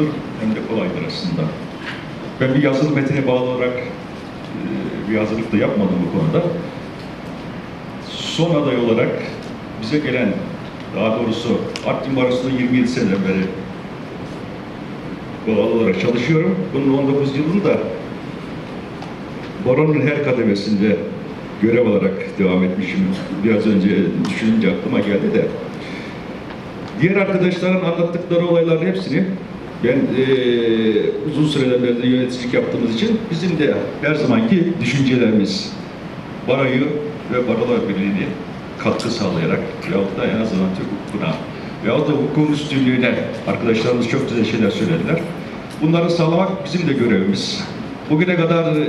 zordur hem de kolaydır aslında. Ben bir yazılı metine bağlı olarak e, bir hazırlık da yapmadım bu konuda. Son aday olarak bize gelen, daha doğrusu Artvin Barosu'nda 27 seneden beri bağlı olarak çalışıyorum. Bunun 19 yılını da baronun her kademesinde görev olarak devam etmişim. Biraz önce düşününce aklıma geldi de. Diğer arkadaşların anlattıkları olayların hepsini ben eee, uzun süreden beri yöneticilik yaptığımız için bizim de her zamanki düşüncelerimiz baroyu ve barolar birliğini katkı sağlayarak veyahut da en azından Türk hukukuna veyahut da hukukun üstünlüğüne arkadaşlarımız çok güzel şeyler söylediler. Bunları sağlamak bizim de görevimiz. Bugüne kadar e,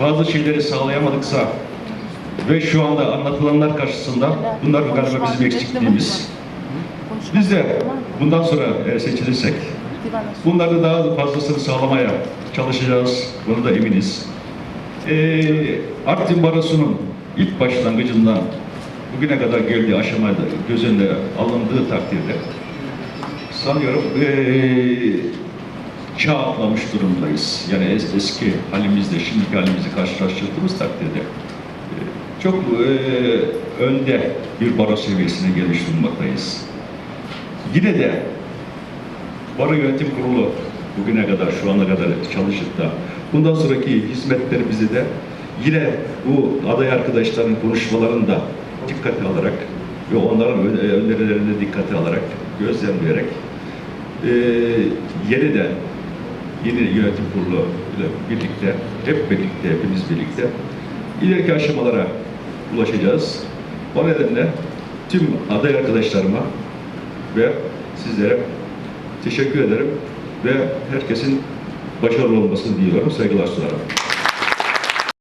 bazı şeyleri sağlayamadıksa ve şu anda anlatılanlar karşısında bunlar galiba bizim eksikliğimiz. Biz de bundan sonra seçilirsek bunları daha fazlasını sağlamaya çalışacağız. Bunu da eminiz. Ee, Artvin Barosu'nun ilk başlangıcından bugüne kadar geldiği aşamada göz önüne alındığı takdirde sanıyorum ee, çağ atlamış durumdayız. Yani es- eski halimizle şimdiki halimizi karşılaştırdığımız takdirde ee, çok ee, önde bir baro seviyesine gelmiş bulunmaktayız. Yine de Baro Yönetim Kurulu bugüne kadar, şu ana kadar çalışıp da bundan sonraki hizmetlerimizi de yine bu aday arkadaşların konuşmalarını da dikkate alarak ve onların ö- önerilerini dikkate alarak, gözlemleyerek eee yeniden yeni yönetim kurulu ile birlikte, hep birlikte, hepimiz birlikte ileriki aşamalara ulaşacağız. O nedenle tüm aday arkadaşlarıma ve sizlere teşekkür ederim ve herkesin başarılı olmasını diliyorum. Saygılar sunarım.